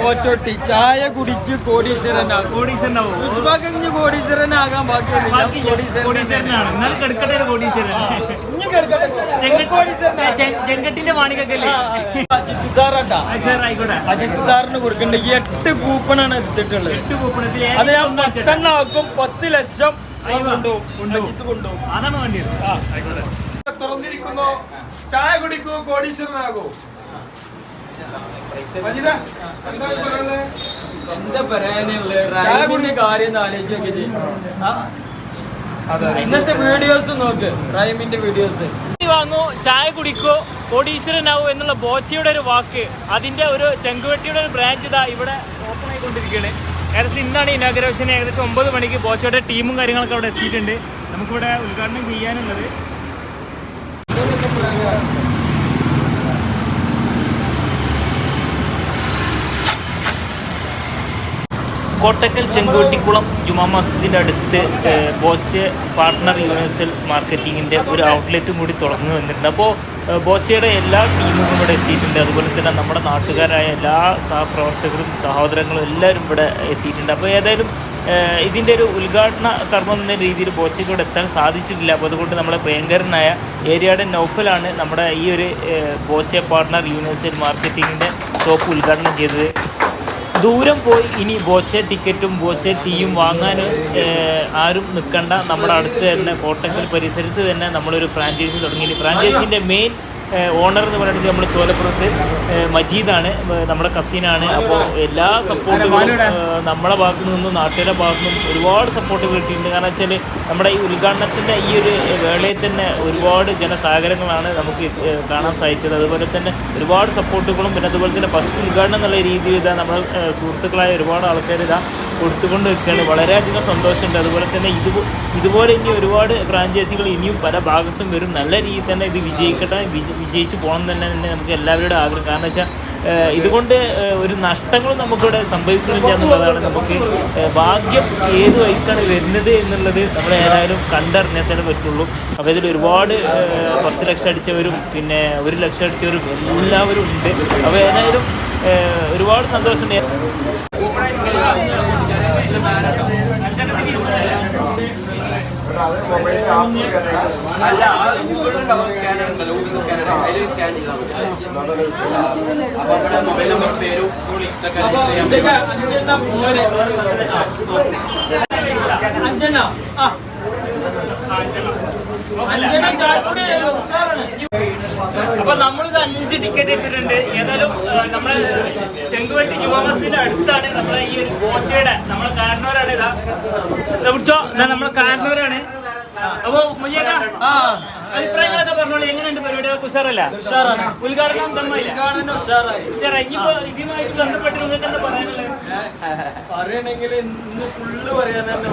കോച്ചോട്ടി ചായ കുടിച്ച് കോടീശ്വരനാകും കോടീശ്വരനാകാൻ കോടീശ്വരനാണ്. ചെങ്കട്ടിന്റെ അജിത് സാറാട്ടാ സാറിന് കൊടുക്കേണ്ട. എട്ട് കൂപ്പണാണ് എടുത്തിട്ടുള്ളത്. എട്ട് കൂപ്പണത്തിൽ അത് ഞാൻ പത്തെണ്ണം ആക്കും പത്ത് ലക്ഷം. കൊണ്ടുപോകും അജിത്ത് കൊണ്ടുപോകും അതാണ് വേണ്ടിയത്. ആ. തുറന്നിരിക്കുന്നു. ചായ കുടിക്കൂ. കോടീശ്വരനാകൂ. എന്താ പറയാനുള്ള? റൈമിന്റെ കാര്യം ചെയ്യും. ഇന്നത്തെ വീഡിയോസ് നോക്ക്. റൈമിന്റെ വീഡിയോസ്. വാങ്ങു ചായ കുടിക്കോ കോടീശ്വരനാവൂ എന്നുള്ള ബോച്ചയുടെ ഒരു വാക്ക് അതിന്റെ ഒരു ചെങ്കുവെട്ടിയുടെ ഒരു ബ്രാഞ്ച് ഇതാ ഇവിടെ ഓപ്പൺ ആയിക്കൊണ്ടിരിക്കുകയാണ്. ഏകദേശം ഇന്നാണ് ഇനാഗ്രേഷൻ ഏകദേശം ഒമ്പത് മണിക്ക് ബോച്ചയുടെ ടീമും കാര്യങ്ങളൊക്കെ അവിടെ എത്തിയിട്ടുണ്ട്. നമുക്കിവിടെ ഉദ്ഘാടനം ചെയ്യാനുള്ളത്. കോട്ടക്കൽ ചെങ്കോട്ടിക്കുളം ജുമാ മസ്ജിദിന്റെ അടുത്ത് ബോച്ചെ പാർട്ട്ണർ യൂണിവേഴ്സൽ മാർക്കറ്റിങ്ങിന്റെ ഒരു ഔട്ട്ലെറ്റും കൂടി തുറന്നു വന്നിട്ടുണ്ട് അപ്പോൾ ബോച്ചയുടെ എല്ലാ ടീമുകളും ഇവിടെ എത്തിയിട്ടുണ്ട്. അതുപോലെ തന്നെ നമ്മുടെ നാട്ടുകാരായ എല്ലാ സഹപ്രവർത്തകരും സഹോദരങ്ങളും എല്ലാവരും ഇവിടെ എത്തിയിട്ടുണ്ട്. അപ്പോൾ ഏതായാലും ഇതിന്റെ ഒരു ഉദ്ഘാടന കർമ്മം എന്ന രീതിയിൽ ബോച്ചയ്ക്ക് ഇവിടെ എത്താൻ സാധിച്ചിട്ടില്ല. അപ്പോൾ അതുകൊണ്ട് നമ്മുടെ പ്രിയങ്കരനായ ഏരിയയുടെ നൗഫലാണ് നമ്മുടെ ഈ ഒരു ബോച്ചെ പാർട്ട്ണർ യൂണിവേഴ്സൽ മാർക്കറ്റിങ്ങിന്റെ ഷോപ്പ് ഉദ്ഘാടനം ചെയ്തത്. ദൂരം പോയി ഇനി ബോച്ചെ ടിക്കറ്റും ബോച്ചെ ടീയും വാങ്ങാൻ ആരും നിൽക്കണ്ട നമ്മുടെ അടുത്ത് തന്നെ കോട്ടക്കൽ പരിസരത്ത് തന്നെ നമ്മളൊരു ഫ്രാഞ്ചൈസി തുടങ്ങി. ഫ്രാഞ്ചൈസിന്റെ മെയിൻ ഓണർ എന്ന് പറയുന്നത് നമ്മൾ ചോലപ്പുറത്ത് മജീദാണ് നമ്മുടെ കസീനാണ്. അപ്പോൾ എല്ലാ സപ്പോർട്ടുകളും നമ്മളെ ഭാഗത്തു നിന്നും നാട്ടുകാരുടെ ഭാഗത്തു നിന്നും ഒരുപാട് സപ്പോർട്ട് കിട്ടിയിട്ടുണ്ട്. കാരണം വെച്ചാൽ നമ്മുടെ ഈ ഉദ്ഘാടനത്തിന്റെ ഈ ഒരു വേളയിൽ തന്നെ ഒരുപാട് ജനസാഗരങ്ങളാണ് നമുക്ക് കാണാൻ സാധിച്ചത്. അതുപോലെ തന്നെ ഒരുപാട് സപ്പോർട്ടുകളും പിന്നെ അതുപോലെ തന്നെ ഫസ്റ്റ് ഉദ്ഘാടനം എന്നുള്ള രീതിയിൽ ഇതാ നമ്മുടെ സുഹൃത്തുക്കളായ ഒരുപാട് ആൾക്കാർ ഇതാ കൊടുത്തുകൊണ്ട് നിൽക്കുകയാണ്. വളരെയധികം സന്തോഷമുണ്ട്. അതുപോലെ തന്നെ ഇത് ഇതുപോലെ ഇനി ഒരുപാട് ഫ്രാഞ്ചൈസികൾ ഇനിയും പല ഭാഗത്തും വരും. നല്ല രീതിയിൽ തന്നെ ഇത് വിജയിക്കട്ടെ. വിജയിച്ച് പോകണം തന്നെ തന്നെ നമുക്ക് എല്ലാവരുടെ ആഗ്രഹം. കാരണം വെച്ചാൽ ഇതുകൊണ്ട് ഒരു നഷ്ടങ്ങളും നമുക്കിവിടെ സംഭവിക്കുന്നില്ല എന്നുള്ളതാണ് നമുക്ക് ഭാഗ്യം ഏത് വഴിക്കാണ് വരുന്നത് എന്നുള്ളത് നമ്മൾ ഏതായാലും കണ്ടറിഞ്ഞാൽ തന്നെ പറ്റുള്ളൂ. അപ്പോൾ ഇതിൽ ഒരുപാട് പത്ത് ലക്ഷം അടിച്ചവരും പിന്നെ ഒരു ലക്ഷം അടിച്ചവരും എല്ലാവരും ഉണ്ട്. അപ്പോൾ ഏതായാലും ഒരുപാട് സന്തോഷമുണ്ട്. അല്ല ആ ഗൂഗിളിലുണ്ടാവും സ്കാനർ ഉണ്ടല്ലോ ഗൂഗിൾ സ്കാനർ അതിൽ സ്കാൻ ചെയ്താൽ മതി. അപ്പൊ നമ്മുടെ മൊബൈൽ നമ്പർ പേരും ഇതൊക്കെ അഞ്ചെണ്ണം മോനെ. അഞ്ചെണ്ണം ആ. അപ്പൊ നമ്മളിത് അഞ്ച് ടിക്കറ്റ് എടുത്തിട്ടുണ്ട്. ഏതായാലും നമ്മളെ ചെങ്കുവെട്ടി യുവമസിന്റെ അടുത്താണ് നമ്മളെ ഈ ഒരു ബോച്ചയുടെ നമ്മളെ കാരണവരാണ് ഇതാ. പിടിച്ചോ. നമ്മളെ കാരണവരാണ്. അപ്പൊ ആ. അഭിപ്രായങ്ങളൊക്കെ പറഞ്ഞോളൂ. എങ്ങനെയുണ്ട് പരിപാടികളൊക്കെ ഉഷാറല്ല? ഉദ്ഘാടനം ഉഷാറായി. ഇനിയിപ്പോ ഇതുമായിട്ട് ബന്ധപ്പെട്ട് നിങ്ങൾക്ക് എന്താ പറയാനുള്ളത്? പറയണെങ്കിൽ ഇന്ന് ഫുള്ള് പറയാനുള്ളൂ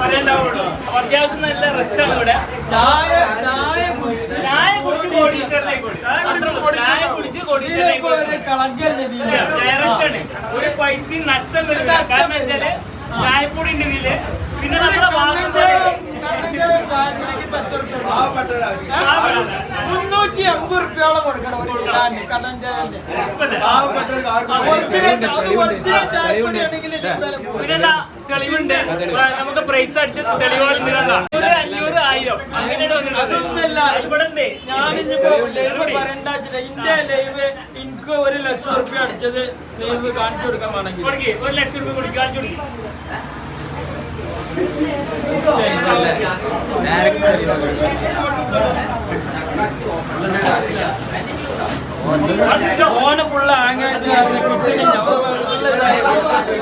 അപ്പൊ അത്യാവശ്യം നല്ല റഷാണ് ഇവിടെ. ചായ ചായ ചായ കുടിച്ച്. ചായ കുടിച്ച് കോടീശ്വരനായി. ഒരു പൈസയും നഷ്ടം വരില്ല കാരണം വെച്ചാൽ ചായപ്പൊടി ഉണ്ട് ഇതിൽ. പിന്നെ നമ്മുടെ കണ്ണന്റെ- മുന്നൂറ്റി അമ്പത് റുപ്യോളം കൊടുക്കണം ഒരു കിലോന് കണ്ണൻ ചായന്റെ അത് ഒറിജിനൽ കൂടും. പിന്നെ തെളിവുണ്ട്. നമുക്ക് പ്രൈസ് അടിച്ച തെളിവുകൾ കണ്ടോ ഒരു അഞ്ഞൂറ് ആയിരം. അതൊന്നല്ല. ഇവിടെ ഞാനിപ്പോ ലൈവ് പറയണ്ടാച്ചില്ല ഇന്റെ ലൈവ് എനിക്ക് ഒരു ലക്ഷം റുപ്യ അടിച്ചത് ലൈവ് കാണിച്ചു കൊടുക്കാൻ വേണമെങ്കിൽ. ഒരു ലക്ഷം രൂപ കൊടുക്കുക കാണിച്ചു കൊടുക്ക് ഫോണ് ഫുള്ള് ഹാങ് ആയത് കാരണം കിട്ടണില്ല. അപ്പൊ ഫുള്ള് ഇതായി.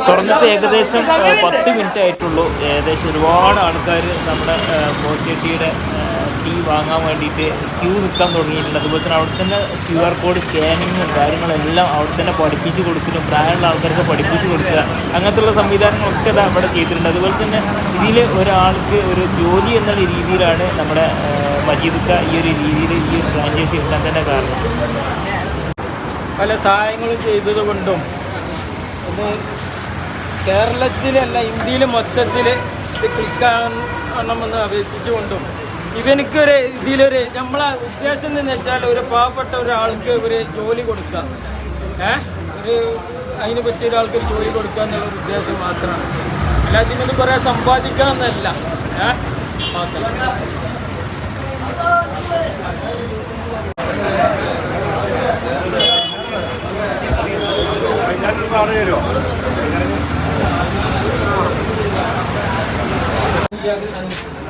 തുറന്നിട്ട് ഏകദേശം പത്ത് മിനിറ്റ് ആയിട്ടുള്ളൂ. ഏകദേശം ഒരുപാട് ആൾക്കാർ നമ്മുടെ കോച്ചേട്ടിയുടെ ടീ വാങ്ങാൻ വേണ്ടിയിട്ട് ക്യൂ നിൽക്കാൻ തുടങ്ങിയിട്ടുണ്ട്. അതുപോലെ തന്നെ അവിടെ തന്നെ ക്യു ആർ കോഡ് സ്കാനിങ്ങും കാര്യങ്ങളെല്ലാം അവിടെ തന്നെ പഠിപ്പിച്ച് കൊടുക്കുന്നു പ്രായമുള്ള ആൾക്കാർക്ക് പഠിപ്പിച്ച് കൊടുക്കുക. അങ്ങനത്തുള്ള സംവിധാനങ്ങളൊക്കെ അവിടെ ചെയ്തിട്ടുണ്ട്. അതുപോലെ തന്നെ ഇതിൽ ഒരാൾക്ക് ഒരു ജോലി എന്നുള്ള രീതിയിലാണ് നമ്മുടെ മജീദ്ക്ക ഈ ഒരു രീതിയിൽ ഈ ഒരു ഫ്രാഞ്ചൈസി എടുക്കാൻ തന്നെ കാരണം. പല സഹായങ്ങളും ചെയ്തത് കൊണ്ടും ഒന്ന് കേരളത്തിലല്ല ഇന്ത്യയിൽ മൊത്തത്തിൽ ഇത് ക്ലിക്കാകണമെന്ന് അപേക്ഷിച്ചുകൊണ്ടും ഇവനിക്കൊരു ഇതിലൊരു നമ്മളെ ഉദ്ദേശം എന്ന് വെച്ചാൽ ഒരു പാവപ്പെട്ട ഒരാൾക്ക് ഒരു ജോലി കൊടുക്കുക. ഏ? ഒരു അതിന് പറ്റിയ ഒരാൾക്ക് ഒരു ജോലി കൊടുക്കുക എന്നുള്ള ഒരു ഉദ്ദേശം മാത്രമാണ്. അല്ലാതെ ഇതിന് കുറേ സമ്പാദിക്കുക എന്നല്ല. ഏ?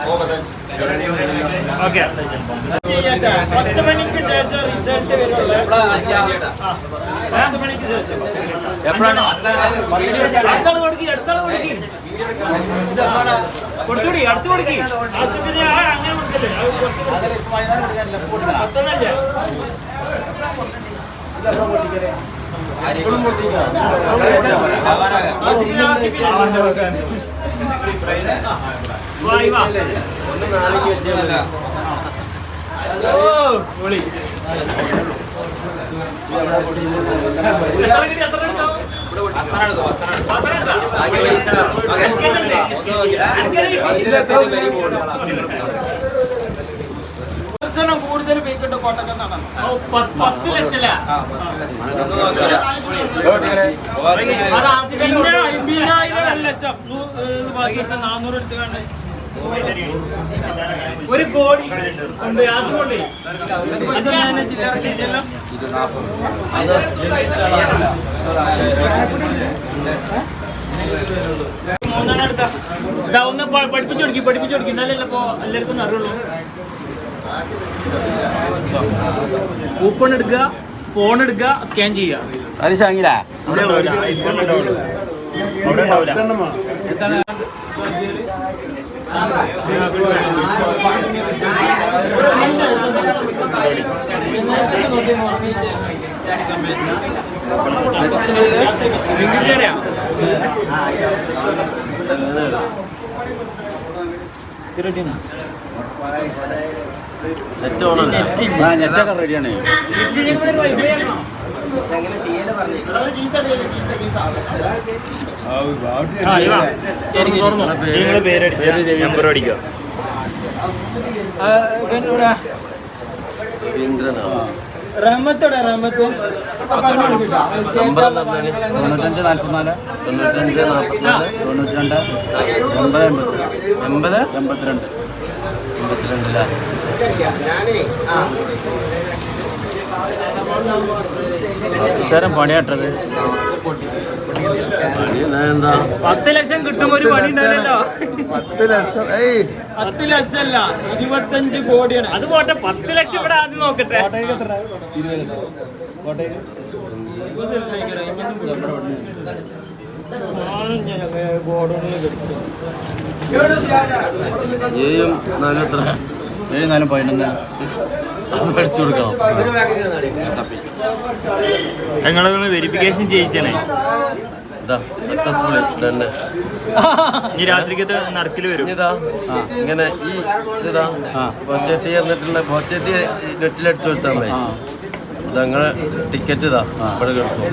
നോക്കണം ഓക്കെ ചെയ്യട്ടെ. പത്ത് മണിക്ക് ശേഷം റിസൾട്ട് വരുള്ളൂ പത്ത് മണിക്ക് ശേഷം അടുത്താൾ കൊടുക്കി അടുത്താൾ കൊടുക്കി കൊടുത്തുകൂടി അടുത്ത് കൊടുക്കി ആശുപത്രി അങ്ങനെ കൊടുക്കല്ലേ അത് കൊടുത്ത് പത്തെണ്ണല്ലേ ആസിഫിന് ആസിഫിന് വാ വാ ഓ പൊളി എത്ര കിട്ടി എത്ര എടുത്തോ ദർശനം കൂടുതൽ പേക്കിട്ട് കോട്ടക്കം നടന്നു പത്ത് ലക്ഷം. അത് ആദ്യമേ പിന്നെ അമ്പതിനായിരം ലക്ഷം. നാനൂറ് എടുത്ത് കണ്ട് ഒരു കോടി. ഉണ്ട് അതുകൊണ്ട്. ചില്ലറ ചെയ്തല്ലോ മൂന്നെണ്ണം എടുത്ത ഇതാ ഒന്ന് പഠിപ്പിച്ചു കൊടുക്കി പഠിപ്പിച്ചു കൊടുക്കി. എന്നാലല്ലേ അപ്പോ എല്ലാവർക്കും അറിയുള്ളൂ കൂപ്പൺ എടുക്കുക ഫോൺ എടുക്കുക സ്കാൻ ചെയ്യുക. ഹരിശാങ്കിലാ ഇങ്ങനെയാ നെറ്റ് ഓണല്ലേ നെറ്റൊക്കെ റെഡിയാണ്. നമ്പർ അടിക്കുക റഹ്മത്തോടെ റഹ്മത്ത്. നമ്പർ തൊണ്ണൂറ്റഞ്ച് നാൽപ്പത്തിനാല് തൊണ്ണൂറ്റഞ്ച് നാൽപ്പത്തിനാല് തൊണ്ണൂറ്റി രണ്ട് എൺപത് എൺപത്? എൺപത്തിരണ്ട്. എൺപത്തിരണ്ടില്ല തരം പണിയാട്ടത്. എന്താ പത്ത് ലക്ഷം കിട്ടും ഒരു പണി ഉണ്ടല്ലോ പത്ത് ലക്ഷം ഏയ്. പത്ത് ലക്ഷമല്ല ഇരുപത്തഞ്ച് കോടിയാണ്. അത് പോട്ടെ പത്ത് ലക്ഷം ഇവിടെ ആദ്യം നോക്കട്ടെ. ലക്ഷം. ഏയും നാലും എത്ര? ഏഴ് നാലും പതിനൊന്ന് കൊടുക്കണം. ഞങ്ങളൊന്ന് വെരിഫിക്കേഷൻ ചെയ്യിച്ചേ ഇനി രാത്രിക്കത്തെ നടക്കിൽ വരും. ഇതാ ഇങ്ങനെ ഈ ഇതാ നെറ്റിലടിച്ചു കൊടുത്താൽ മതി. ആ. ടിക്കറ്റ് ഇതാ ഇവിടെ കിടക്കും.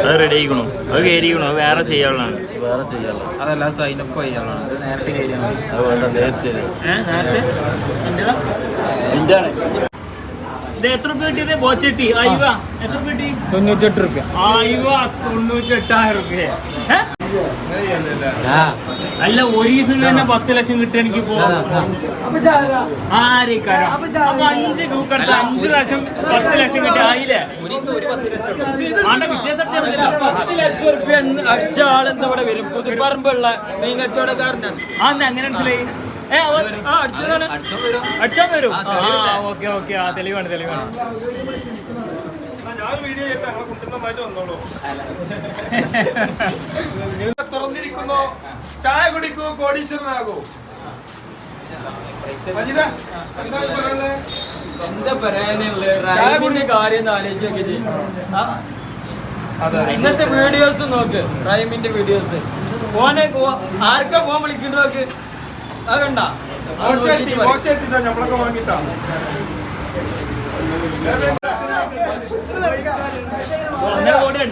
അത് റെഡി ആയിക്കണു. അത് കയറിക്കണു. അത് വേറെ ചെയ്യാനുള്ളതാണ്. വേറെ ചെയ്യാനുള്ള അതല്ല സൈനപ്പ് ചെയ്യാനുള്ളതാണ്. അത് നേരത്തെ അത് വേണ്ട തൊണ്ണൂറ്റെട്ട് റുപ്യ ആയിവ തൊണ്ണൂറ്റി രൂപ അല്ല ഒരു ദിവസം തന്നെ പത്ത് ലക്ഷം കിട്ടുക എനിക്ക് ആരേക്കാരം അപ്പൊ അഞ്ച് രൂപ അഞ്ച് ലക്ഷം പത്ത് ലക്ഷം കിട്ടി ആയില്ലേ ആണ്ട വ്യത്യാസം പത്ത് ലക്ഷം റുപ്യ അടിച്ച ആളെന്താ ഇവിടെ വരും പുതുപ്പറമ്പുള്ള മീൻ കച്ചവടക്കാരനാണ് ആ അങ്ങനെ മനസ്സിലായി അടിച്ചാൻ വരും ആ ഓക്കെ ഓക്കെ ആ തെളിവാണ് തെളിവാണ് തുറന്നിരിക്കുന്നു. ചായ കുടിക്കൂ കോടീശ്വരനാകൂ. എന്താ പറയാനുള്ളത്? റൈമിന്റെ കാര്യം ഒന്ന് ആലോചിച്ച് നോക്കിയത് ഇന്നത്തെ വീഡിയോസ് നോക്ക് റൈമിന്റെ വീഡിയോസ്. ഫോനെ ആർക്കാ ഫോൺ വിളിക്കണ്ട നോക്ക്? അത് കണ്ട? നമ്മളൊക്കെ വാങ്ങിട്ടാ ഒന്നര കോടി അടിച്ചാലാണ് ഇത് വിൽക്കുകയാണ് ഇവിടെ വരി. ആ, കൊടുക്ക്, കൊടുക്ക്. ജ്യൂസ്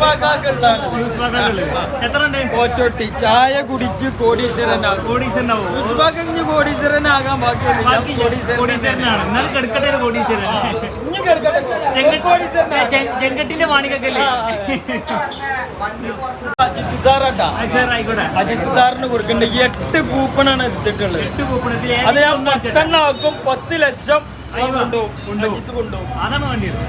പാക്കാക്കുള്ളത്. എത്ര ഉണ്ട് കോച്ചോട്ടി ചായ കുടിച്ച് കോടീശ്വരനാകും കോടീശ്വരനാവോ. പുഷ്പാക്കഞ്ഞ് കോടീശ്വരനാകാൻ ബാക്കിയൊന്നുമില്ല. ബാക്കി കോടീശ്വരനാണ്. എന്നാലും കെടുക്കട്ടെ കോടീശ്വരൻ. ചെങ്കട്ടിന്റെ മാണിക്കൊക്കെ അജിത് സാറാട്ടാ അജിത് സാറിന് കൊടുക്കേണ്ട? എട്ട് കൂപ്പണാണ് എടുത്തിട്ടുള്ളത്. അത് ഞാൻ പത്തെണ്ണം ആക്കും പത്ത് ലക്ഷം. കൊണ്ടുപോകും അതാണ് വേണ്ടിയത്.